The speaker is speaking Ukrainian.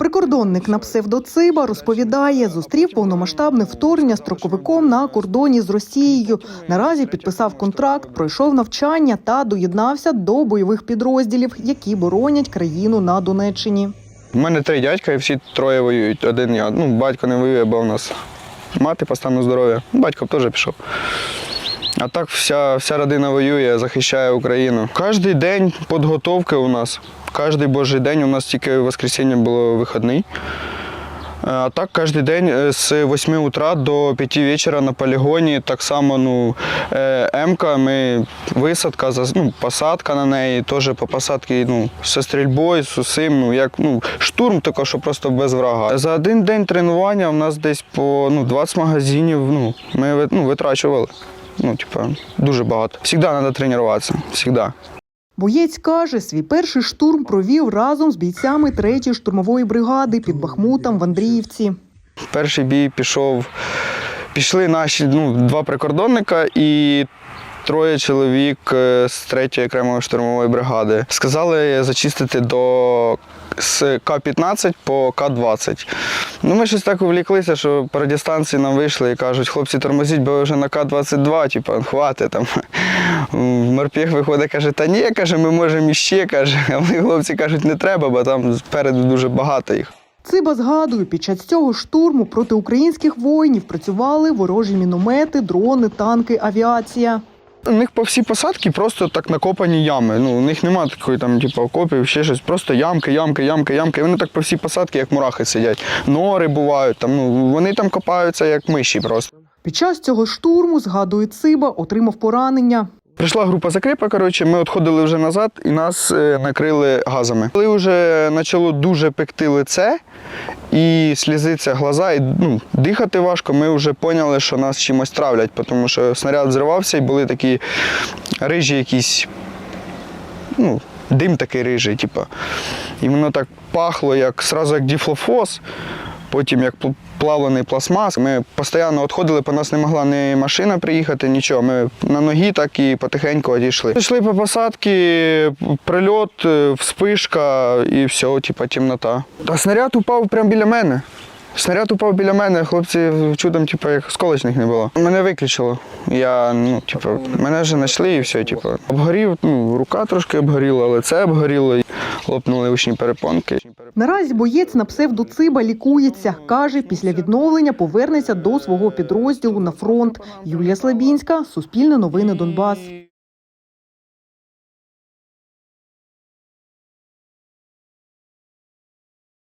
Прикордонник на псевдоциба розповідає, зустрів повномасштабне вторгнення строковиком на кордоні з Росією. Наразі підписав контракт, пройшов навчання та доєднався до бойових підрозділів, які боронять країну на Донеччині. У мене три дядька і всі троє воюють. Один я. Ну, батько не воює, бо у нас мати по стану здоров'я. Батько б теж пішов. А так вся, вся родина воює, захищає Україну. Кожний день підготовки у нас. Кожен божий день у нас тільки воскресіння було вихідний. Е, А так кожен день е, з 8 утра до 5 вечора на полігоні. Так само ну, е, М-ка, ми висадка, ну, посадка на неї, теж по посадці ну, зі стрільбою, з усім, ну, як ну, штурм, тільки що просто без врага. За один день тренування у нас десь по ну, 20 магазинів ну, ми ну, витрачували. Ну, типа, дуже багато. Завжди треба тренуватися. Завжди. Боєць каже, свій перший штурм провів разом з бійцями 3-ї штурмової бригади під Бахмутом в Андріївці. Перший бій пішов. Пішли наші ну, два прикордонника і троє чоловік е, з третьої окремої штурмової бригади. Сказали зачистити до з К-15 по К-20. Ну, ми щось так увліклися, що по радіостанції нам вийшли і кажуть, хлопці, тормозіть, бо ви вже на К-22, типу, хватить там. Морпіх виходить, каже, та ні, каже, ми можемо іще, каже. А вони хлопці кажуть, не треба, бо там спереду дуже багато їх. Циба згадує, під час цього штурму проти українських воїнів працювали ворожі міномети, дрони, танки, авіація. У них по всій посадці просто так накопані ями. Ну, у них немає такої там, типу, окопів, ще щось. Просто ямки, ямки, ямки, ямки. Вони так по всій посадці, як мурахи сидять. Нори бувають, там, ну, вони там копаються як миші просто. Під час цього штурму, згадує Циба, отримав поранення. Прийшла група закріпа, коротше, ми відходили вже назад і нас е, накрили газами. Коли вже почало дуже пекти лице і слізиться глаза, і ну, дихати важко, ми вже поняли, що нас чимось травлять, тому що снаряд зривався і були такі рижі якісь, ну, дим такий рижий, типу. І воно так пахло, як сразу як діфлофос, потім як пл- плавлений пластмас. Ми постійно відходили, по нас не могла ні машина приїхати, нічого. Ми на ногі так і потихеньку одійшли. Йшли по посадці, прильот, е, вспишка і все, типу, темнота. Та снаряд упав прямо біля мене. Снаряд упав біля мене, хлопці чудом, типу, як сколочних не було. Мене виключило. Я, ну, типу, мене вже знайшли і все, типу. Обгорів, ну, рука трошки обгоріла, лице обгоріло, лопнули ушні перепонки. Наразі боєць на псевдоциба лікується. Каже, після відновлення повернеться до свого підрозділу на фронт. Юлія Слабінська, Суспільне новини Донбас.